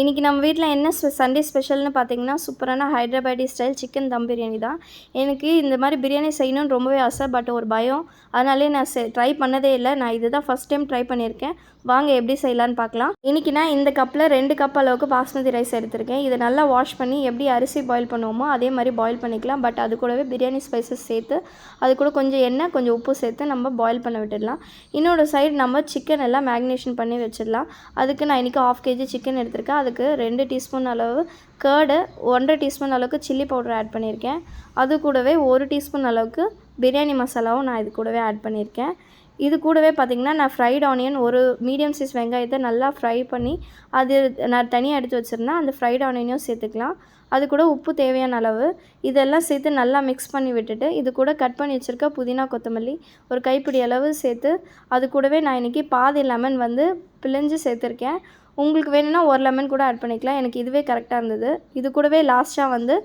இன்றைக்கி நம்ம வீட்டில் என்ன சண்டே ஸ்பெஷல்னு பார்த்தீங்கன்னா சூப்பரான ஹைதராபாடி ஸ்டைல் சிக்கன் தம் பிரியாணி தான். எனக்கு இந்த மாதிரி பிரியாணி செய்யணும்னு ரொம்பவே ஆசை பட் ஒரு பயம். அதனாலே நான் ட்ரை பண்ணதே இல்லை. நான் இது தான் ஃபஸ்ட் டைம் ட்ரை பண்ணியிருக்கேன். வாங்க எப்படி செய்யலான்னு பார்க்கலாம். இன்றைக்கி நான் இந்த கப்பில் ரெண்டு கப் அளவுக்கு பாஸ்மதி ரைஸ் எடுத்திருக்கேன். இதை நல்லா வாஷ் பண்ணி எப்படி அரிசி பாயில் பண்ணுவோமோ அதே மாதிரி பாயில் பண்ணிக்கலாம். பட் அது கூடவே பிரியாணி ஸ்பைசஸ் சேர்த்து அது கூட கொஞ்சம் எண்ணெய் கொஞ்சம் உப்பு சேர்த்து நம்ம பாயில் பண்ண விட்டுடலாம். இன்னொரு சைடு நம்ம சிக்கன் எல்லாம் மேக்னேஷன் பண்ணி வச்சிடலாம். அதுக்கு நான் இன்றைக்கி ஆஃப் கேஜி சிக்கன் எடுத்திருக்கேன். அதுக்கு ரெண்டு டீஸ்பூன் அளவு கேர்டு ஒன்றரை டீஸ்பூன் அளவுக்கு சில்லி பவுடர் ஆட் பண்ணியிருக்கேன். அது கூடவே ஒரு டீஸ்பூன் அளவுக்கு பிரியாணி மசாலாவும் நான் இது கூடவே ஆட் பண்ணியிருக்கேன். இது கூடவே பார்த்திங்கன்னா நான் ஃப்ரைட் ஆனியன் ஒரு மீடியம் சைஸ் வெங்காயத்தை நல்லா ஃப்ரை பண்ணி அது நான் தனியாக எடுத்து வச்சுருந்தேன் அந்த ஃப்ரைட் ஆனியனையும் சேர்த்துக்கலாம். அது கூட உப்பு தேவையான அளவு. இதெல்லாம் சேர்த்து நல்லா மிக்ஸ் பண்ணி விட்டுட்டு இது கூட கட் பண்ணி வச்சுருக்க புதினா கொத்தமல்லி ஒரு கைப்பிடி அளவு சேர்த்து அது கூடவே நான் இன்றைக்கி பாதி லெமன் வந்து பிழிஞ்சு சேர்த்துருக்கேன். உங்களுக்கு வேணும்னா ஒரு லெமன் கூட ஆட் பண்ணிக்கலாம். எனக்கு இதுவே கரெக்டாக இருந்தது. இது கூடவே லாஸ்ட்டாக வந்து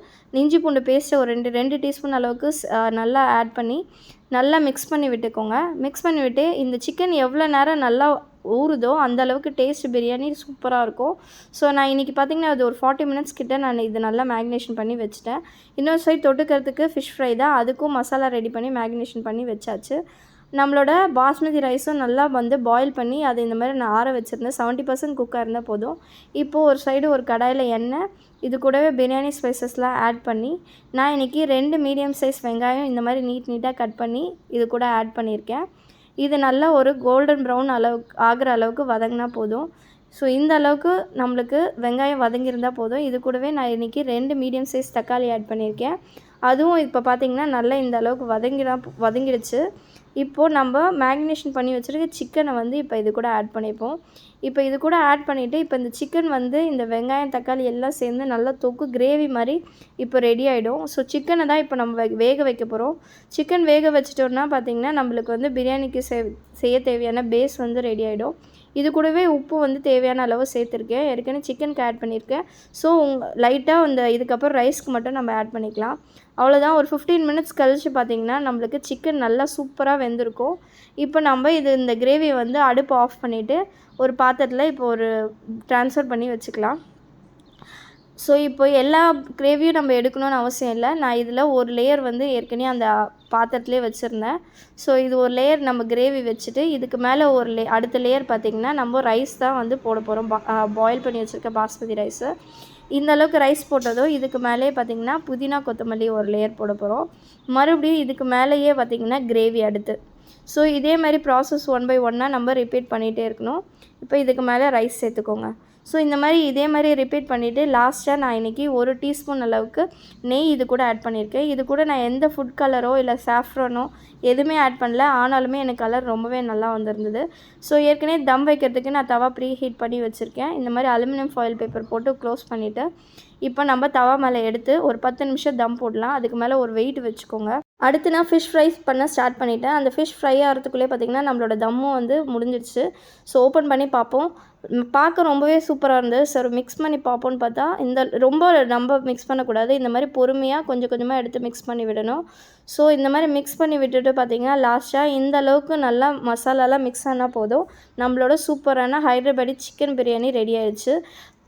இஞ்சி பூண்டு பேஸ்ட்டு ஒரு ரெண்டு ரெண்டு டீஸ்பூன் அளவுக்கு நல்லா ஆட் பண்ணி நல்லா மிக்ஸ் பண்ணி விட்டுக்கோங்க. மிக்ஸ் பண்ணி விட்டு இந்த சிக்கன் எவ்வளோ நேரம் நல்லா ஊறுதோ அந்த அளவுக்கு டேஸ்ட் பிரியாணி சூப்பராக இருக்கும். ஸோ நான் இன்றைக்கி பார்த்திங்கன்னா அது ஒரு ஃபார்ட்டி மினிட்ஸ் கிட்டே நான் இது நல்லா மேக்னேஷன் பண்ணி வச்சுட்டேன். இன்னொரு சைட் தொட்டுக்கிறதுக்கு ஃபிஷ் ஃப்ரை தான். அதுக்கும் மசாலா ரெடி பண்ணி மேக்னேஷன் பண்ணி வச்சாச்சு. நம்மளோட பாஸ்மதி ரைஸும் நல்லா வந்து பாயில் பண்ணி அதை இந்த மாதிரி நான் ஆற வச்சுருந்தேன். செவன்ட்டி பர்சன்ட் குக்காக இருந்தால் போதும். இப்போது ஒரு சைடு ஒரு கடாயில் எண்ணெய் இது கூடவே பிரியாணி ஸ்பைசஸ்லாம் ஆட் பண்ணி நான் இன்றைக்கி ரெண்டு மீடியம் சைஸ் வெங்காயம் இந்த மாதிரி நீட் நீட்டாக கட் பண்ணி இது கூட ஆட் பண்ணியிருக்கேன். இது நல்லா ஒரு கோல்டன் ப்ரௌன் அளவுக்கு ஆகிற அளவுக்கு வதங்கினா போதும். ஸோ இந்த அளவுக்கு நம்மளுக்கு வெங்காயம் வதங்கியிருந்தால் போதும். இது கூடவே நான் இன்றைக்கி ரெண்டு மீடியம் சைஸ் தக்காளி ஆட் பண்ணியிருக்கேன். அதுவும் இப்போ பார்த்திங்கன்னா நல்லா இந்த அளவுக்கு வதங்கிடா வதங்கிடுச்சு. இப்போது நம்ம மேக்னேஷன் பண்ணி வச்சுருக்க சிக்கனை வந்து இப்போ இது கூட ஆட் பண்ணிப்போம். இப்போ இது கூட ஆட் பண்ணிவிட்டு இப்போ இந்த சிக்கன் வந்து இந்த வெங்காயம் தக்காளி எல்லாம் சேர்ந்து நல்லா தொக்கு கிரேவி மாதிரி இப்போ ரெடி ஆகிடும் ஸோ சிக்கனை தான் இப்போ நம்ம வேக வைக்க போகிறோம் சிக்கன் வேக வச்சிட்டோம்னா பார்த்திங்கன்னா நம்மளுக்கு வந்து பிரியாணிக்கு செய்ய தேவையான பேஸ் வந்து ரெடி ஆகிடும் இது கூடவே உப்பு வந்து தேவையான அளவு சேர்த்துருக்கேன். ஏற்கனவே சிக்கனுக்கு ஆட் பண்ணியிருக்கேன். ஸோ உங்கள் லைட்டாக அந்த இதுக்கப்புறம் ரைஸ்க்கு மட்டும் நம்ம ஆட் பண்ணிக்கலாம். அவ்வளோதான் ஒரு ஃபிஃப்டீன் மினிட்ஸ் கழித்து பார்த்திங்கன்னா நம்மளுக்கு சிக்கன் நல்லா சூப்பராக வெந்திருக்கும். இப்போ நம்ம இது இந்த கிரேவியை வந்து அடுப்பு ஆஃப் பண்ணிவிட்டு ஒரு பாத்திரத்தில் இப்போ ஒரு ட்ரான்ஸ்ஃபர் பண்ணி வச்சுக்கலாம். ஸோ இப்போ எல்லா கிரேவியும் நம்ம எடுக்கணும்னு அவசியம் இல்லை. நான் இதில் ஒரு லேயர் வந்து ஏற்கனவே அந்த பாத்திரத்துலேயே வச்சுருந்தேன். ஸோ இது ஒரு லேயர் நம்ம கிரேவி வச்சுட்டு இதுக்கு மேலே ஒரு லே அடுத்த லேயர் பார்த்திங்கன்னா நம்ம ரைஸ் தான் வந்து போட போகிறோம் பாயில் பண்ணி வச்சுருக்க பாஸ்மதி ரைஸு இந்த அளவுக்கு ரைஸ் போட்டதும் இதுக்கு மேலேயே பார்த்திங்கன்னா புதினா கொத்தமல்லி ஒரு லேயர் போட போகிறோம் மறுபடியும் இதுக்கு மேலேயே பார்த்திங்கன்னா கிரேவி அடுத்து. ஸோ இதே மாதிரி ப்ராசஸ் ஒன் பை ஒன்னாக நம்ம ரிப்பீட் பண்ணிகிட்டே இருக்கணும். இப்போ இதுக்கு மேலே ரைஸ் சேர்த்துக்கோங்க. ஸோ இந்த மாதிரி இதே மாதிரி ரிப்பீட் பண்ணிவிட்டு லாஸ்ட்டாக நான் இன்றைக்கி ஒரு டீஸ்பூன் அளவுக்கு நெய் இது கூட ஆட் பண்ணியிருக்கேன். இது கூட நான் எந்த ஃபுட் கலரோ இல்லை சாஃப்ரனோ எதுவுமே ஆட் பண்ணல. ஆனாலுமே எனக்கு கலர் ரொம்பவே நல்லா வந்திருந்தது. ஸோ ஏற்கனவே தம் வைக்கிறதுக்கு நான் தவா ப்ரீ ஹீட் பண்ணி வச்சுருக்கேன். இந்த மாதிரி அலுமினியம் ஃபாயில் பேப்பர் போட்டு க்ளோஸ் பண்ணிவிட்டு இப்போ நம்ம தவா மேலே எடுத்து ஒரு பத்து நிமிஷம் தம் போடலாம். அதுக்கு மேலே ஒரு வெயிட் வச்சுக்கோங்க. அடுத்து நான் ஃபிஷ் ஃப்ரை பண்ண ஸ்டார்ட் பண்ணிட்டேன். அந்த ஃபிஷ் ஃப்ரை ஆகிறதுக்குள்ளே பார்த்திங்கன்னா நம்மளோட தம்மும் வந்து முடிஞ்சிடுச்சு. ஸோ ஓப்பன் பண்ணி பார்ப்போம். பார்க்க ரொம்பவே சூப்பராக இருந்தது. சார் மிக்ஸ் பண்ணி பார்ப்போன்னு பார்த்தா இந்த ரொம்ப நம்ம மிக்ஸ் பண்ணக்கூடாது. இந்த மாதிரி பொறுமையாக கொஞ்சம் கொஞ்சமாக எடுத்து மிக்ஸ் பண்ணி விடணும். ஸோ இந்த மாதிரி மிக்ஸ் பண்ணி விட்டுட்டு பார்த்திங்கன்னா லாஸ்ட்டாக இந்த அளவுக்கு நல்லா மசாலாலாம் மிக்ஸ் ஆனால் போதும். நம்மளோட சூப்பரான ஹைதராபாடி சிக்கன் பிரியாணி ரெடி ஆயிடுச்சு.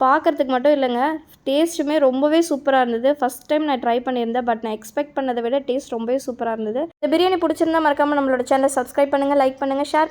பார்க்குறதுக்கு மட்டும் இல்லைங்க. டேஸ்ட்டுமே ரொம்பவே சூப்பராக இருந்தது. ஃபஸ்ட் டைம் நான் ட்ரை பண்ணியிருந்தேன். பட் நான் எக்ஸ்பெக்ட் பண்ணதை விட டேஸ்ட் ரொம்பவே சூப்பராக இருந்தது. இந்த பிரியாணி பிடிச்சிருந்தா மறக்காமல் நம்மளோட சேனலை சப்ஸ்கிரைப் பண்ணுங்கள் லைக் பண்ணுங்கள் ஷேர்